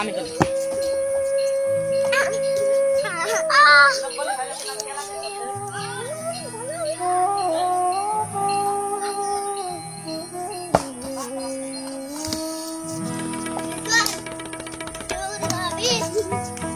আমি তো Thank আমার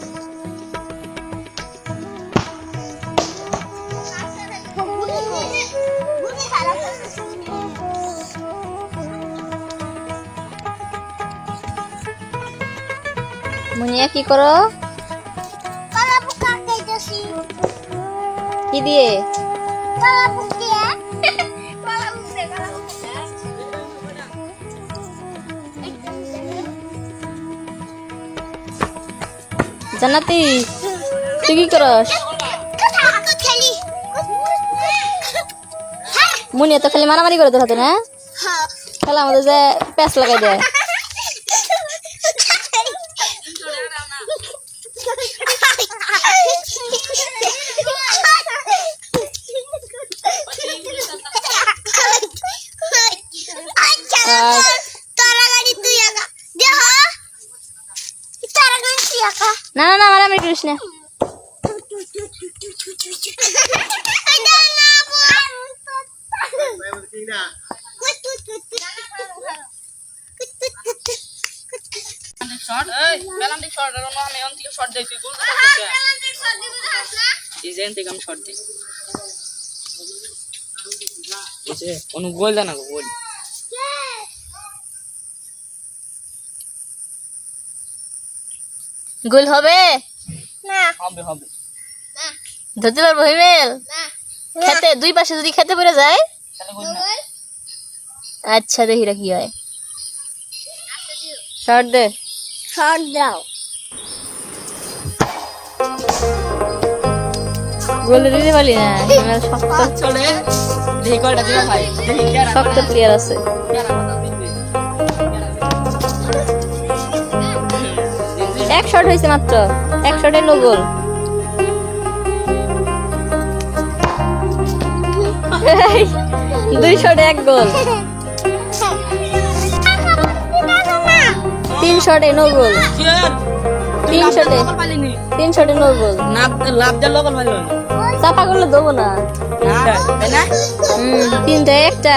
মুনিয়া কি করো? কি দিয়ে? জানাতি তুই কি করস? মুনিয়া তো খালি মারামারি করে তোর হাতে না? খেলা আমাদের যে প্যাঁচ লাগাই দেয় আয়। তারা গাড়ি তুই একা দেহ তারা গাড়ি তুই একা না না না মারামারি করিস না শর্ট এই বেলাম দিক শর্ট আর আমি অন থেকে শর্ট দেই তুই গোল। গোল গোল গোল হবে হবে। হবে ধরতে পারব হিমেল? খেতে দুই পাশে যদি খেতে পড়ে যায়? তাহলে গোল। না আচ্ছা দেখি কি হয়। শর্ট দে। শর্ট দাও। গোল দিতে পারলি না হিমেল শক্ত চলে। শক্ত প্লেয়ার আছে। এক শট হয়েছে মাত্র। এক শটে নো গোল দুই শটে এক গোল তিন শটে নো গোল তিন শটে তিন শটে নো গোল চাপা করলে দেবো না। তিনটা একটা।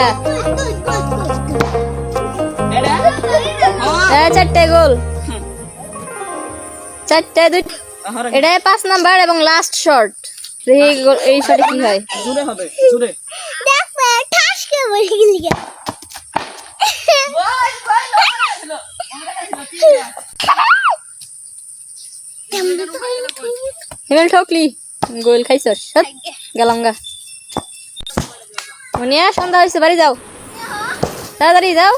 চারটে গোল চারটে দুই আহারে, এটা পাঁচ নাম্বার এবং লাস্ট গোল- এই শটে কি হয়। জুড়ে হবে জুড়ে দেখ ভাই ঠাস গেলি হিমেল ঠকলি গোল খাইছ সত গেলাম গা মনিয়া সন্ধ্যা হয়েছে বাড়ি যাও। তাড়াতাড়ি যাও।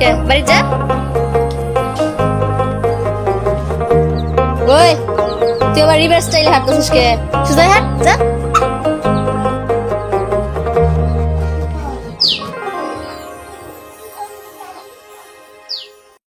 কে বাড়ি যা। ওই তুই আবার রিভার্স স্টাইলে হাঁটতেছিস কে? সোজা হাঁট যা।